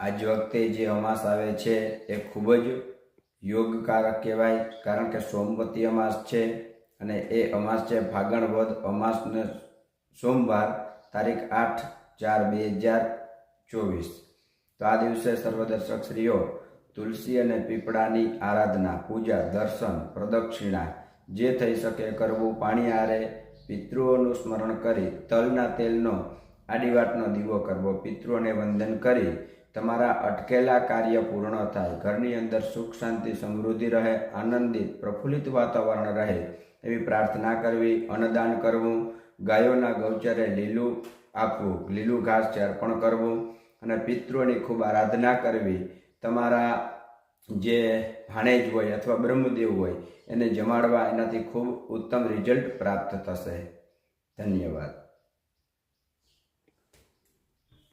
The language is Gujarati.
આજ વખતે જે અમાસ આવે છે, એ ખૂબ જ યોગકારક કહેવાય, કારણ કે સોમવતી અમાસ છે અને એ અમાસ છે ફાગણ વધ અમાસને સોમવાર, તારીખ આઠ ચાર બે હજાર ચોવીસ. તો આ દિવસે સર્વદર્શક શ્રીઓ તુલસી અને પીપળાની આરાધના, પૂજા, દર્શન, પ્રદક્ષિણા, જે થઈ શકે કરવું, પાણી આરે, પિતૃઓનું સ્મરણ કરી, તલના તેલનો આડીવાટનો દીવો કરવો, પિતૃઓને વંદન કરી તમારા અટકેલા કાર્ય પૂર્ણ થાય, ઘરની અંદર સુખ, શાંતિ, સમૃદ્ધિ રહે, આનંદિત, પ્રફુલ્લિત વાતાવરણ રહે, એવી પ્રાર્થના કરવી, અન્નદાન કરવું, ગાયોના ગૌચરે લીલું આપવું, લીલું ઘાસ ચર્પણ કરવું અને પિતૃની ખૂબ આરાધના કરવી. તમારા જે ભાણેજ હોય અથવા બ્રહ્મદેવ હોય એને જમાડવા એનાથી ખૂબ ઉત્તમ રિઝલ્ટ પ્રાપ્ત થશે. ધન્યવાદ.